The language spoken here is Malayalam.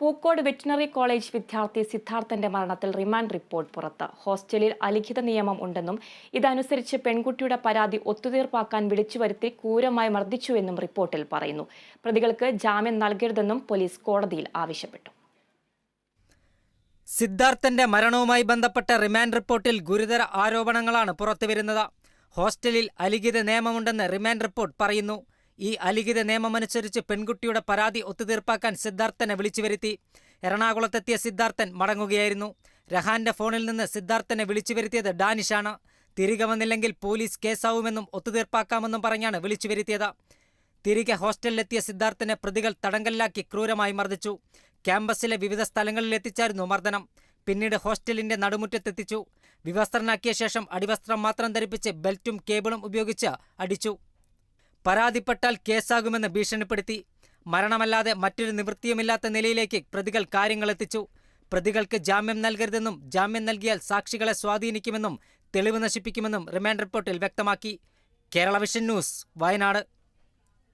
പൂക്കോട് വെറ്റിനറി കോളേജ് വിദ്യാർത്ഥി സിദ്ധാർത്ഥന്റെ മരണത്തിൽ റിമാൻഡ് റിപ്പോർട്ട് പുറത്ത്. ഹോസ്റ്റലിൽ അലിഖിത നിയമം ഉണ്ടെന്നും ഇതനുസരിച്ച് പെൺകുട്ടിയുടെ പരാതി ഒത്തുതീർപ്പാക്കാൻ വിളിച്ചു വരുത്തി ക്രൂരമായി മർദ്ദിച്ചുവെന്നും റിപ്പോർട്ടിൽ പറയുന്നു. പ്രതികൾക്ക് ജാമ്യം നൽകരുതെന്നും പോലീസ് കോടതിയിൽ ആവശ്യപ്പെട്ടു. സിദ്ധാർത്ഥന്റെ മരണവുമായി ബന്ധപ്പെട്ട റിമാൻഡ് റിപ്പോർട്ടിൽ ഗുരുതര ആരോപണങ്ങളാണ് പുറത്തുവരുന്നത്. ഹോസ്റ്റലിൽ അലിഖിത നിയമമുണ്ടെന്ന് റിമാൻഡ് റിപ്പോർട്ട് പറയുന്നു. ഈ അലിഖിത നിയമമനുസരിച്ച് പെൺകുട്ടിയുടെ പരാതി ഒത്തുതീർപ്പാക്കാൻ സിദ്ധാർത്ഥനെ വിളിച്ചു വരുത്തി. എറണാകുളത്തെത്തിയ സിദ്ധാർത്ഥൻ മടങ്ങുകയായിരുന്നു. രഹാന്റെ ഫോണിൽ നിന്ന് സിദ്ധാർത്ഥനെ വിളിച്ചു വരുത്തിയത് ഡാനിഷാണ്. തിരികെ വന്നില്ലെങ്കിൽ പോലീസ് കേസാവുമെന്നും ഒത്തുതീർപ്പാക്കാമെന്നും പറഞ്ഞാണ് വിളിച്ചു വരുത്തിയത്. തിരികെ ഹോസ്റ്റലിലെത്തിയ സിദ്ധാർത്ഥനെ പ്രതികൾ തടങ്കലിലാക്കി ക്രൂരമായി മർദ്ദിച്ചു. ക്യാമ്പസിലെ വിവിധ സ്ഥലങ്ങളിൽ എത്തിച്ചായിരുന്നു മർദ്ദനം. പിന്നീട് ഹോസ്റ്റലിന്റെ നടുമുറ്റത്തെത്തിച്ചു. വിവസ്ത്രനാക്കിയ ശേഷം അടിവസ്ത്രം മാത്രം ധരിപ്പിച്ച് ബെൽറ്റും കേബിളും ഉപയോഗിച്ച് അടിച്ചു. പരാതിപ്പെട്ടാൽ കേസാകുമെന്ന് ഭീഷണിപ്പെടുത്തി. മരണമല്ലാതെ മറ്റൊരു നിവൃത്തിയുമില്ലാത്ത നിലയിലേക്ക് പ്രതികൾ കാര്യങ്ങളെത്തിച്ചു പ്രതികൾക്ക് ജാമ്യം നൽകരുതെന്നും ജാമ്യം നൽകിയാൽ സാക്ഷികളെ സ്വാധീനിക്കുമെന്നും തെളിവ് നശിപ്പിക്കുമെന്നും റിമാൻഡ് റിപ്പോർട്ടിൽ വ്യക്തമാക്കി. Kerala vision news Wayanad.